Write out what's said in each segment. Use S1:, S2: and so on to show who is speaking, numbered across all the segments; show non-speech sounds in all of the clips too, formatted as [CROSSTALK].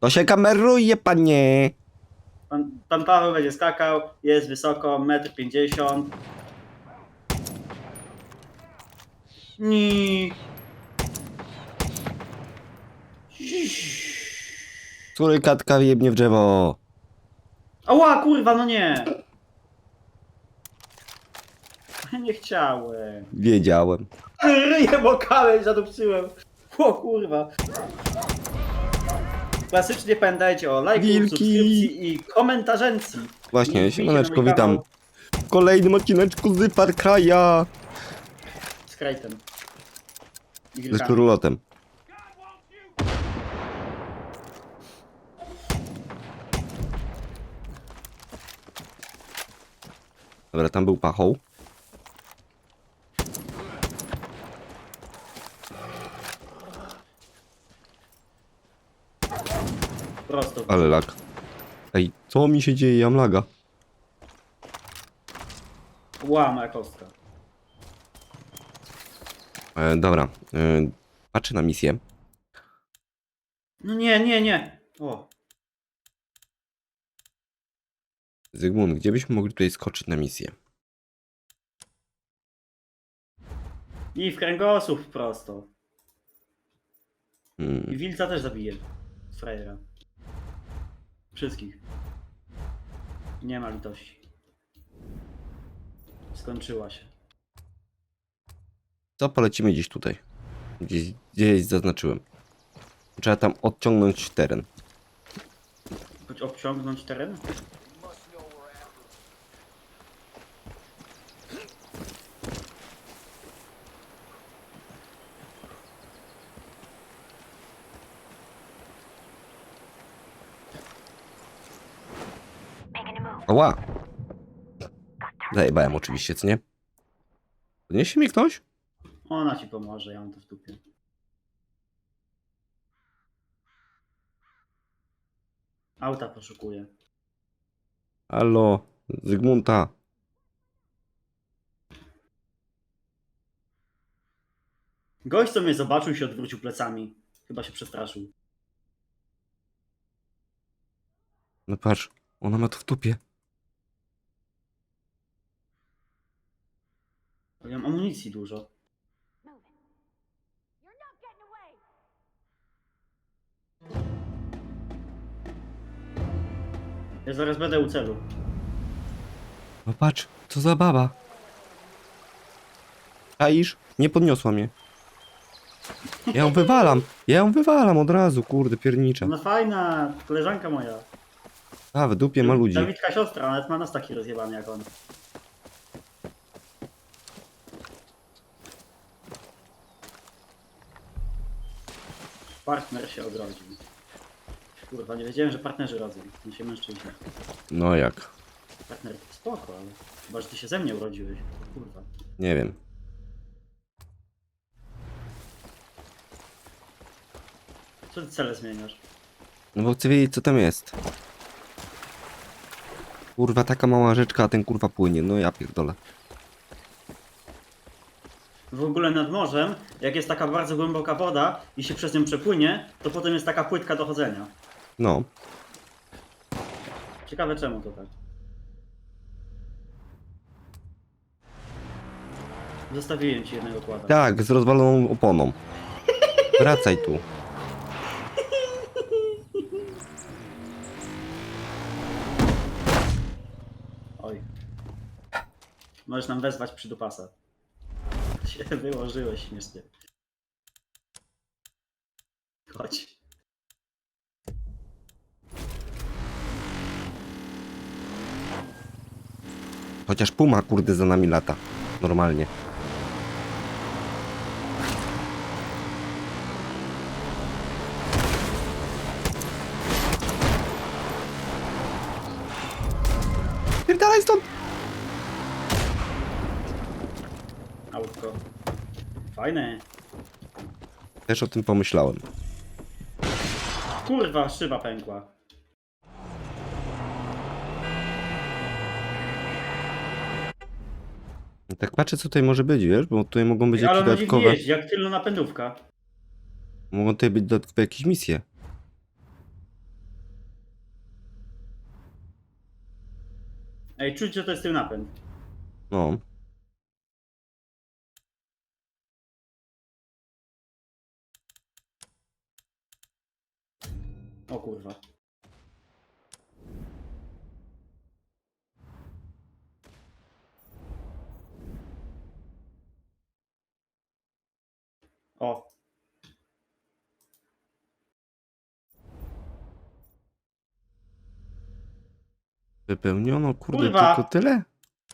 S1: To się kameruje, panie.
S2: Pan, pan Paweł będzie skakał, jest wysoko, 1,50 m. Ni.
S1: Który katka jebnie w drzewo?
S2: Ała, kurwa, no nie! Nie chciałem.
S1: Wiedziałem. [LAUGHS]
S2: Ryję bokałem, zadupcyłem. O kurwa. Klasycznie pamiętajcie o lajku,
S1: Wilki.
S2: subskrypcji i komentarzencji.
S1: Właśnie, siemaneczko, witam. W kolejnym odcineczku z Far Cry'a.
S2: Z Krajtem. I
S1: Z
S2: wilkami.
S1: kurlotem. Dobra, tam był pachoł.
S2: Prosto.
S1: Ale lag. Ej, co mi się dzieje? Ja mam laga.
S2: Ła, moja kostka.
S1: E, dobra, e, patrzę na misję.
S2: No nie, nie, nie. O.
S1: Zygmunt, gdzie byśmy mogli tutaj skoczyć na misję?
S2: I w kręgosłup prosto. I
S1: Hmm,
S2: wilca też zabije. Z frajera. Wszystkich. Nie ma litości. Skończyła się.
S1: co polecimy gdzieś tutaj? Gdzieś, gdzieś zaznaczyłem. Trzeba tam odciągnąć teren.
S2: Choć obciągnąć teren?
S1: Ała! Zajebałem oczywiście, co nie? Podniesie mi ktoś?
S2: Ona ci pomoże, ja mam to w dupie. Auta poszukuję.
S1: Halo, Zygmunta.
S2: Gość, co mnie zobaczył, się odwrócił plecami. Chyba się przestraszył.
S1: No patrz, ona ma to w dupie.
S2: Ja mam amunicji dużo. Ja zaraz będę u celu.
S1: No patrz, co za baba. Czaisz? Nie podniosła mnie. Ja ją wywalam, ja ją wywalam od razu, kurde, piernicza.
S2: Ona fajna, koleżanka moja.
S1: A, w dupie ma ludzi.
S2: Dawidka siostra, nawet ma nas taki rozjebany jak on. Partner się odrodził. Kurwa, nie wiedziałem, że partnerzy rodzą. Nie się mężczyźni.
S1: No jak?
S2: Partner to spoko, ale chyba, że ty się ze mnie urodziłeś. Kurwa.
S1: Nie wiem.
S2: Co ty cele zmieniasz?
S1: No bo chcę wiedzieć, co tam jest. Kurwa, taka mała rzeczka, a ten kurwa płynie. No ja pierdolę.
S2: W ogóle nad morzem, jak jest taka bardzo głęboka woda i się przez nią przepłynie, to potem jest taka płytka do chodzenia.
S1: No.
S2: Ciekawe czemu to tak. Zostawiłem ci jednego kłada.
S1: Tak, z rozwaloną oponą. Wracaj tu.
S2: Oj. Możesz nam wezwać przydupasa. Się [LAUGHS] wyłożyłeś śmiesznie. Chodź.
S1: Chociaż puma, kurde, za nami lata. Normalnie.
S2: autko. Fajne.
S1: Też o tym pomyślałem.
S2: Kurwa, szyba pękła.
S1: Tak patrzę, co tutaj może być, wiesz, bo tutaj mogą być
S2: Ale
S1: jakieś dodatkowe...
S2: jak tylna napędówka.
S1: Mogą tutaj być dodatkowe jakieś misje.
S2: Ej, czuć, że to jest ten napęd.
S1: No.
S2: O kurwa. O,
S1: Wypełniono, kurde,
S2: Kurwa.
S1: tylko tyle?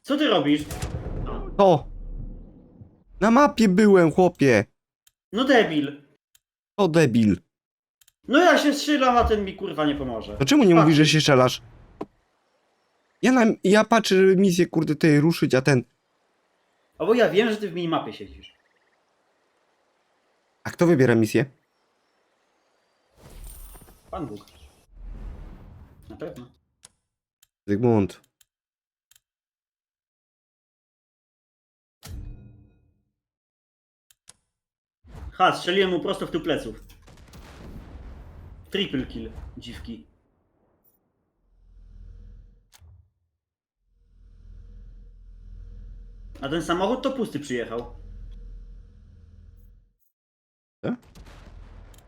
S2: co ty robisz?
S1: To! Na mapie byłem, chłopie!
S2: No debil.
S1: To debil.
S2: No ja się strzelam, a ten mi kurwa nie pomoże.
S1: To czemu nie mówisz, że się strzelasz? Ja, na, ja patrzę, żeby misję, kurde, tej ruszyć, a ten...
S2: A bo ja wiem, że ty w minimapie siedzisz.
S1: A kto wybiera misję?
S2: Pan Bóg. Na pewno.
S1: Zygmunt.
S2: Ha, strzeliłem mu prosto w tył pleców. Triple kill, dziwki. A ten samochód to pusty przyjechał.
S1: E?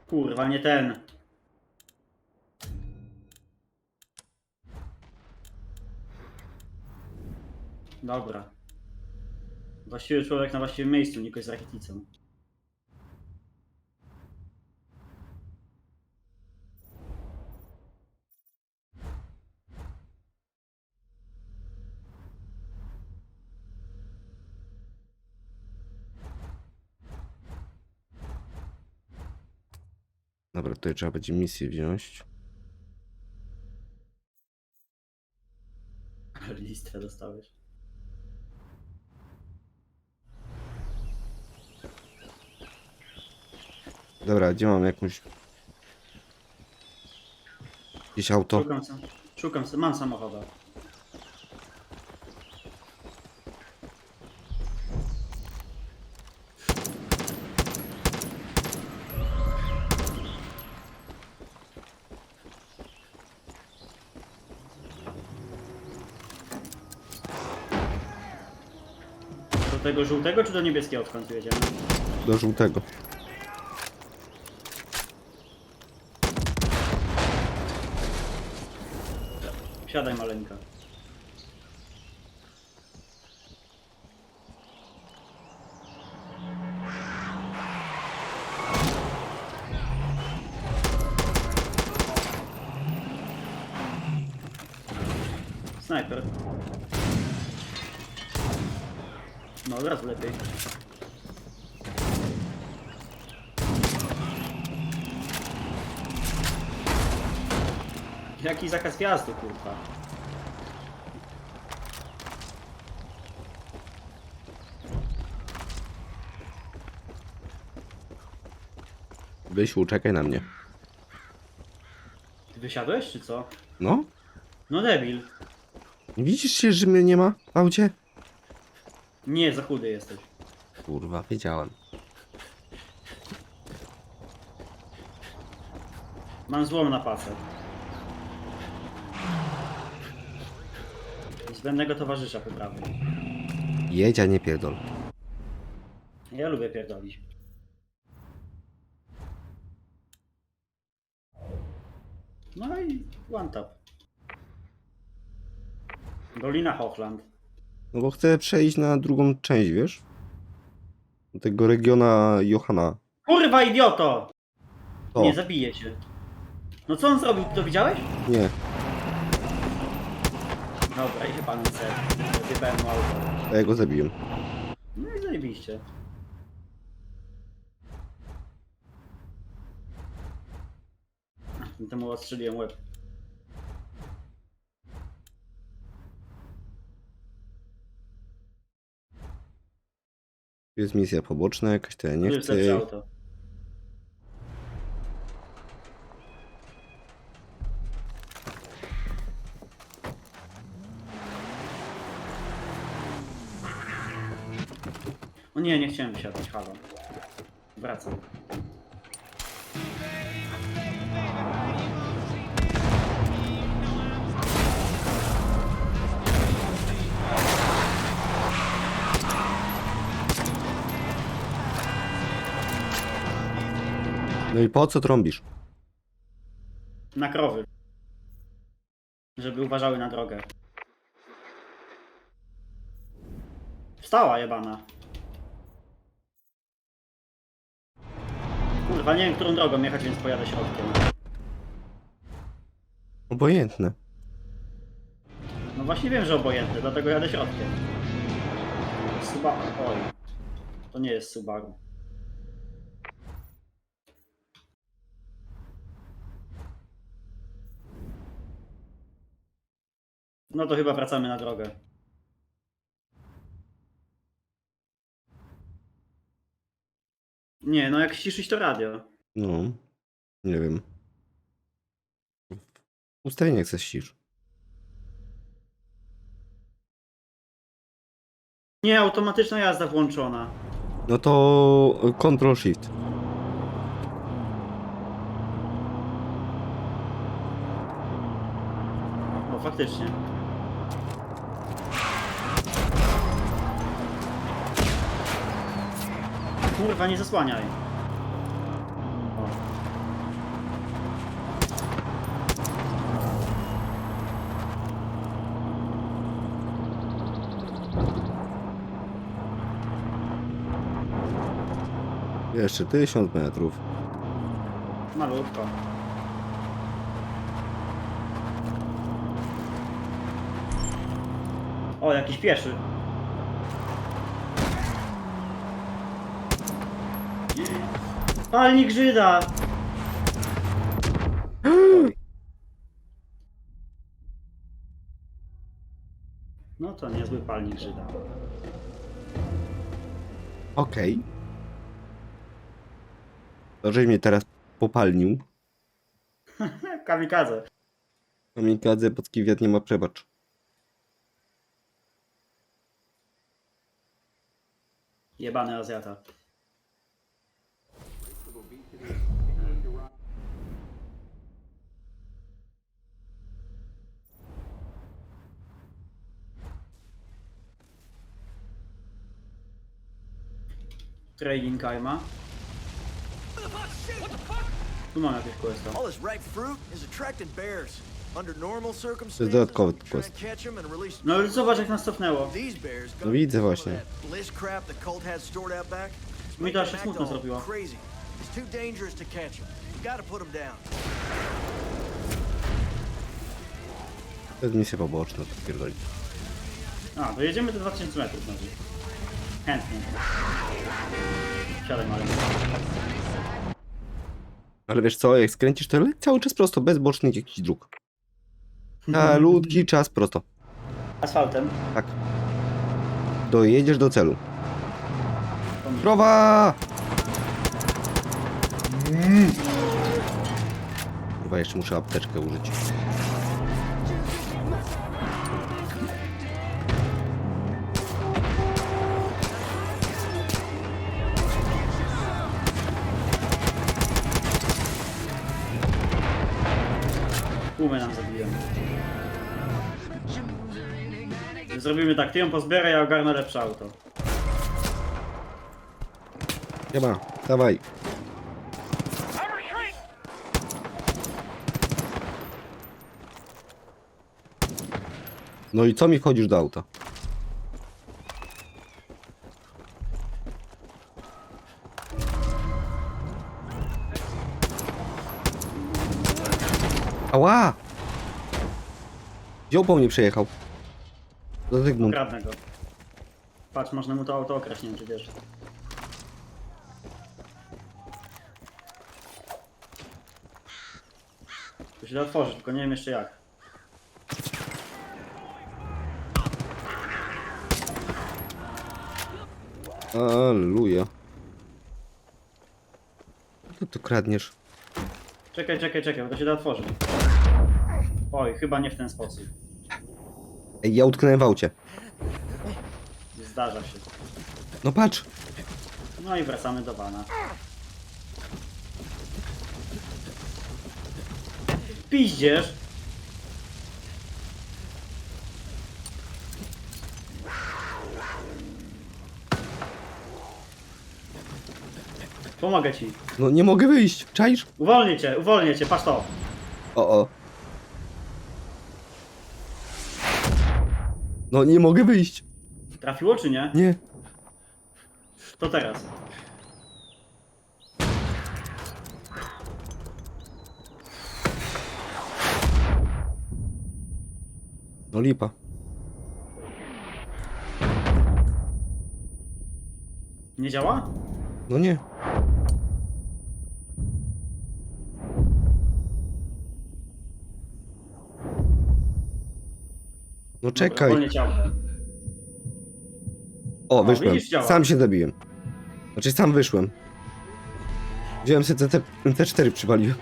S2: Kurwa, nie ten. Dobra. Właściwy człowiek na właściwym miejscu, nie kogoś z rakietnicą.
S1: Dobra, tutaj trzeba będzie misję wziąć.
S2: Listwę dostałeś.
S1: Dobra, gdzie mam jakąś... Gdzieś auto?
S2: Szukam, sam, szukam, sam, mam samochoda. Tego żółtego czy do niebieskiego odkąd tu jedziemy?
S1: Do żółtego.
S2: Siadaj maleńka. No od razu lepiej. Jaki zakaz wjazdu, kurwa.
S1: Wysiu, czekaj na mnie.
S2: Ty wysiadłeś, czy co?
S1: No?
S2: No debil.
S1: Nie widzisz się, że mnie nie ma w aucie?
S2: Nie, za chudy jesteś.
S1: Kurwa, wiedziałem.
S2: Mam złom na pasę. Zbędnego towarzysza po prawej.
S1: Jedź, a nie pierdol.
S2: Ja lubię pierdolić. No i one tap. Dolina Hochland.
S1: No bo chcę przejść na drugą część, wiesz? Do tego regiona Johana.
S2: Kurwa idioto!
S1: O,
S2: Nie, zabiję cię. No co on zrobił? To widziałeś?
S1: nie.
S2: Dobra, idzie pan C. Wjebałem mu auto.
S1: A ja go zabiłem.
S2: No i zajebiście. Temu ostrzeliłem łeb.
S1: Tu jest misja poboczna jakaś, to ja nie
S2: jest
S1: chcę jej.
S2: auto. O nie, nie chciałem wysiadać, halo. Wracam.
S1: No i po co trąbisz?
S2: Na krowy. Żeby uważały na drogę. Wstała jebana. Kurwa, nie wiem, którą drogą jechać, więc pojadę środkiem.
S1: Obojętne.
S2: No właśnie wiem, że obojętny, dlatego jadę środkiem. Subaru. Oj. To nie jest Subaru. No to chyba wracamy na drogę. Nie, no jak ściszyć to radio.
S1: No. Nie wiem. W ustawieniach chcesz ścisz.
S2: Nie, automatyczna jazda włączona.
S1: No to Ctrl Shift.
S2: O, faktycznie. Kurwa, nie zasłaniaj. O.
S1: Jeszcze 1000 metrów.
S2: Malutko. O, jakiś pieszy. Palnik Żyda! No to niezły palnik Żyda.
S1: Okej. To, żeś mnie teraz popalnił. [LAUGHS]
S2: Kamikadze.
S1: Kamikadze pod kiwiat nie ma przebacz.
S2: Jebany Azjata. Trading Kaima. Tu mam jakieś questa.
S3: All this ripe fruit is attracting bears. Under normal circumstances,
S1: dodatkowy
S3: we try
S1: quest.
S3: and catch 'em and release
S2: No ale zobacz jak nas cofnęło.
S3: These bears
S1: No widzę
S3: some of
S1: właśnie.
S3: that Bliss crap the cult has stored out back. It's
S2: Mi to aż się
S3: them
S2: smutno
S3: all
S2: zrobiło.
S3: Crazy. It's too dangerous to catch them. You gotta put them down.
S1: To jest misja poboczna, to.
S2: A, to jedziemy te 2000 metrów znowu. Chętnie. Siadaj malem.
S1: Ale wiesz co, jak skręcisz to cały czas prosto, bez bocznych jakichś dróg. Malutki czas prosto.
S2: Asfaltem.
S1: Tak. Dojedziesz do celu. Krowa! Chyba jeszcze muszę apteczkę użyć.
S2: Tłumę nam zabiłem. Zrobimy tak, ty ją pozbieraj, ja ogarnę lepsze auto.
S1: Siema, dawaj. No i co mi wchodzisz do auta? Ała! Wziął po mnie przejechał. Do Zygmunt.
S2: Kradnę go. Patrz, można mu to auto okraść, nie wiem czy wiesz. To się da otworzyć, tylko nie wiem jeszcze jak.
S1: Aleluja. Co tu kradniesz?
S2: Czekaj, czekaj, czekaj, bo to się da otworzyć. Oj, chyba nie w ten sposób.
S1: Ej, ja utknąłem w aucie.
S2: Zdarza się.
S1: No patrz!
S2: No i wracamy do wana. Piździerz! Pomogę ci.
S1: No nie mogę wyjść, czaisz?
S2: Uwolnię cię, uwolnię cię, patrz to.
S1: O, o. No nie mogę wyjść.
S2: Trafiło czy nie?
S1: Nie.
S2: To teraz.
S1: No lipa.
S2: Nie działa?
S1: No nie. No czekaj.
S2: Ciało.
S1: O, wyszłem.
S2: widzisz, działa.
S1: Sam się zabiłem. Znaczy sam wyszłem. Wziąłem sobie te, te, te 4 przywaliłem.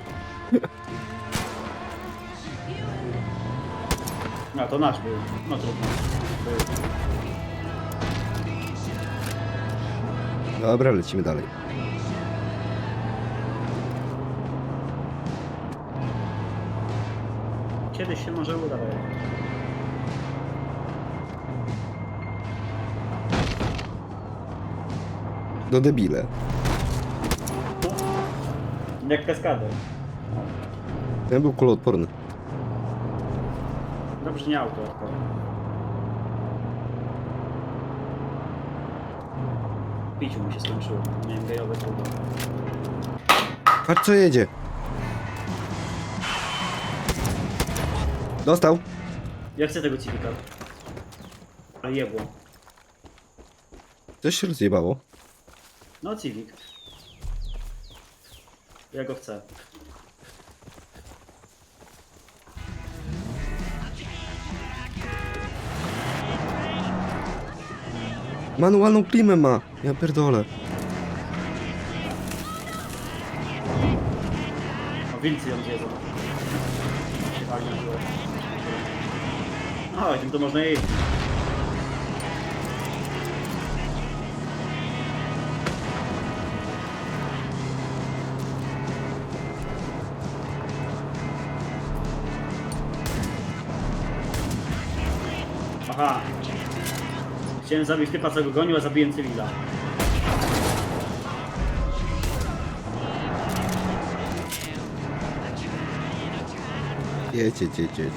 S2: No [LAUGHS] to nasz był. No trudno. Był.
S1: Dobra, lecimy dalej.
S2: Kiedyś się może uda.
S1: Do debile.
S2: Jak kaskader.
S1: Ten był kuloodporny.
S2: Dobrze nie auto. Piciu mi się skończyło. Miałem gejowe trudo.
S1: Patrz co jedzie. Dostał.
S2: Ja chcę tego civika. Ale jebło.
S1: Coś się rozjebało.
S2: No civik. Ja go chcę.
S1: Manualną klimę ma. Ja pierdolę.
S2: O, wilcy ją zjedzą. Się tym to można jeździć. Chciałem zabić typa, co go gonił, a zabiłem cywila.
S1: Jedź, jedź, jedź, jedź.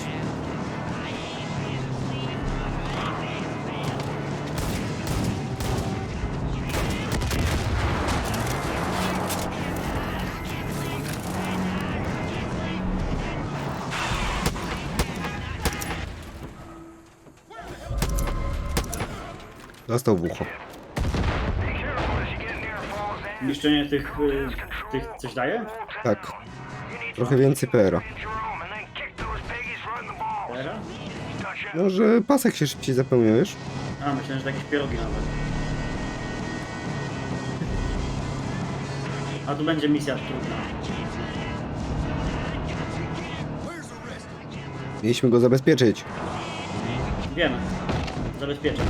S1: Dostał w ucho.
S2: Niszczenie tych, y, tych coś daje?
S1: Tak. Trochę więcej PR-a.
S2: Era?
S1: No, że pasek się szybciej zapełnia, wiesz?
S2: A, myślałem, że jakieś pierogi nawet. A tu będzie misja trudna.
S1: Mieliśmy go zabezpieczyć.
S2: Wiem. Zabezpieczę.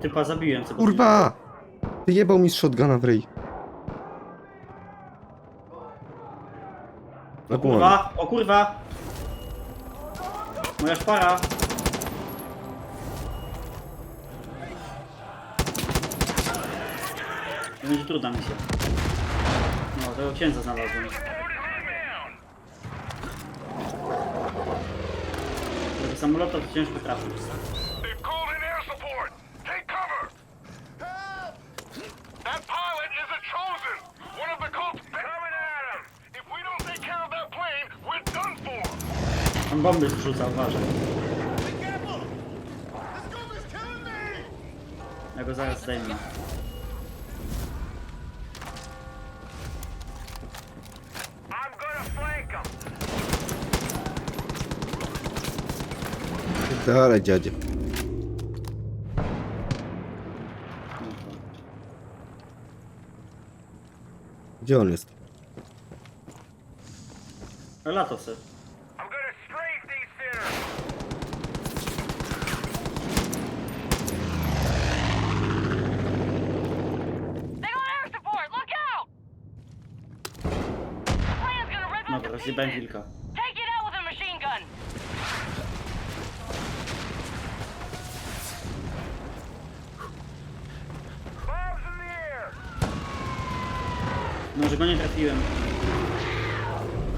S2: Typa zabiłem. Co
S1: Kurwa! Wyjebał mi z shotguna w ryj.
S2: O
S1: Na kurwa.
S2: kurwa, o kurwa! Moja szpara! To będzie trudna misja. No, tego księdza znalazłem. Samolotu to ciężko trafić. On bomby zrzuca, uważaj. Ja go zaraz zdejmę.
S4: I'm gonna flank him.
S1: Dalej, dziadzie. Gdzie on jest?
S2: Latosy.
S4: I'm gonna strafe these sinners.
S5: They got air support! Look out! The plane's gonna rip us
S2: Dobra,
S5: to
S2: rozjebałem
S5: pieces!
S2: wilka. No, że go nie trafiłem.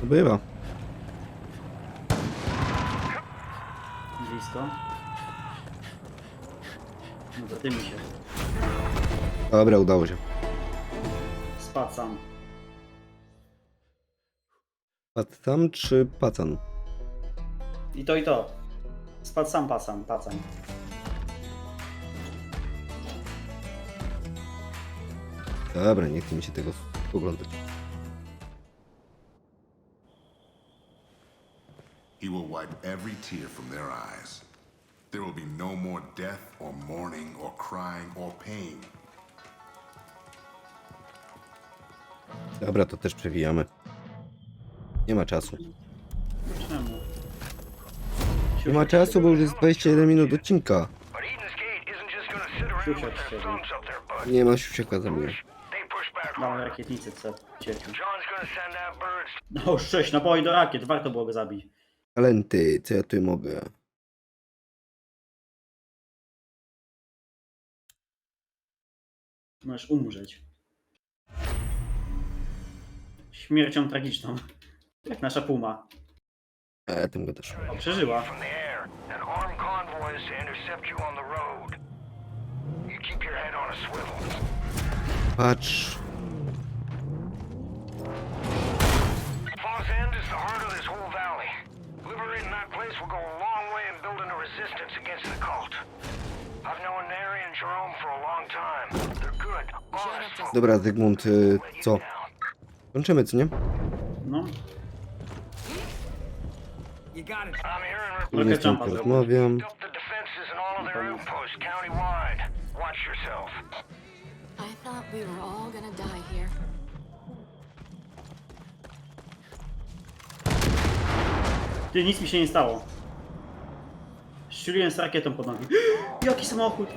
S1: Bywa.
S2: Blisko. No to ty mi się.
S1: Dobra, udało się.
S2: Spadł sam.
S1: Pacan czy pacan?
S2: I to i to. Spadł sam pasan, pacan.
S1: Dobra, nie chce mi się tego oglądać.
S6: He will wipe every tear from their eyes. There will be no more death or mourning or crying or pain.
S1: Dobra, to też przewijamy. Nie ma czasu.
S2: Czemu?
S1: Nie ma czasu, bo już jest 21 minut odcinka.
S2: Siusiak z ciebie.
S1: Nie ma siusiaka za mnie.
S4: Hard.
S2: rakietnicy, co
S4: birds
S2: No, sześć naboi do rakiet, warto było go zabić.
S1: Talenty, co ja tu mogę?
S2: Możesz umrzeć. Śmiercią tragiczną. Jak nasza puma.
S1: E, tym gadasz.
S2: O, przeżyła.
S4: from Faw's is the heart of this whole valley. Liberating that place will go a long way in building a resistance against the cult. I've known Neri and Jerome for a long time. They're good, honest folk.
S1: Dobra, Zygmunt, y, co? Kończymy, co nie?
S2: No,
S4: I'm hearing
S1: Nie z
S2: Rocket
S1: kim
S2: jumpa zrobił.
S4: up the defenses in all of their outposts countywide. Watch yourself.
S7: I thought we were all gonna die here.
S2: Ty, nic mi się nie stało. Strzeliłem z rakietą pod nogi. [GASPS] Jaki samochód!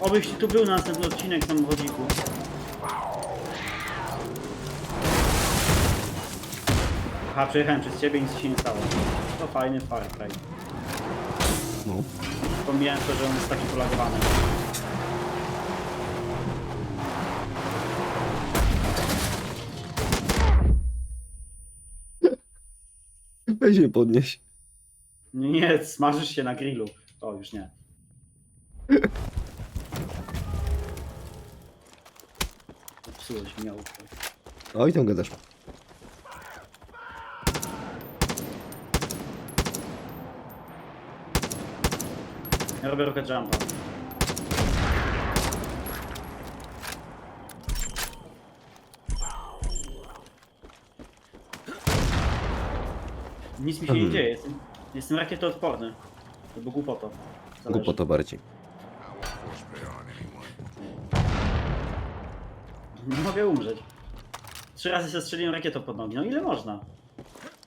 S2: Obyś tu był na następny odcinek w samochodziku. Aha, przejechałem przez ciebie i nic się nie stało. To fajny Far Cry.
S1: No.
S2: Pomijałem to, że on jest taki polagowany.
S1: Weź mnie podnieś.
S2: Nie, nie, smażysz się na grillu. O, już nie. Popsułeś mi auto.
S1: Oj, tam gadasz.
S2: Ja robię rocket jumpa. Nic mi się nie
S1: Mhm.
S2: dzieje, jestem, jestem rakietoodporny. To był głupoto. Zależy.
S1: Głupota bardziej.
S6: Spare on anyone.
S2: Nie mogę umrzeć. Trzy razy się strzeliłem rakietą pod nogi. No ile można?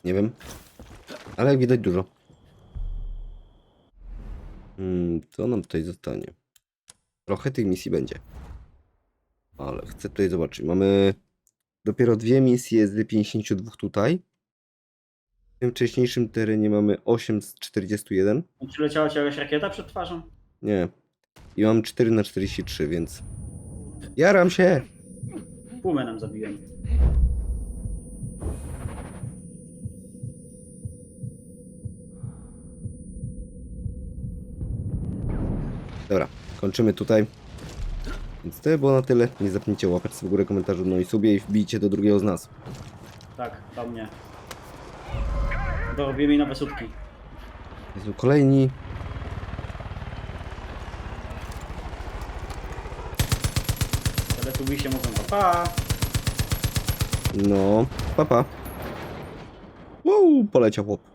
S1: Nie wiem. Ale jak widać dużo. Hmm, co nam tutaj zostanie? Trochę tych misji będzie. Ale chcę tutaj zobaczyć. Mamy dopiero dwie misje z 52 tutaj. W tym wcześniejszym terenie mamy 8 z 41.
S2: Czy leciała ci jakaś rakieta przed twarzą?
S1: Nie. I mam 4 na 43, więc... Jaram się!
S2: Pumę nam zabiłem.
S1: Dobra, kończymy tutaj. Więc to było na tyle. Nie zapomnijcie łapać w górę komentarzu, no i sobie i wbijcie do drugiego z nas.
S2: Tak, do mnie. Dorobimy nowe słupki.
S1: Jezu, kolejni.
S2: Teletubi się mówią pa, pa.
S1: No, papa. Wow, poleciał chłop.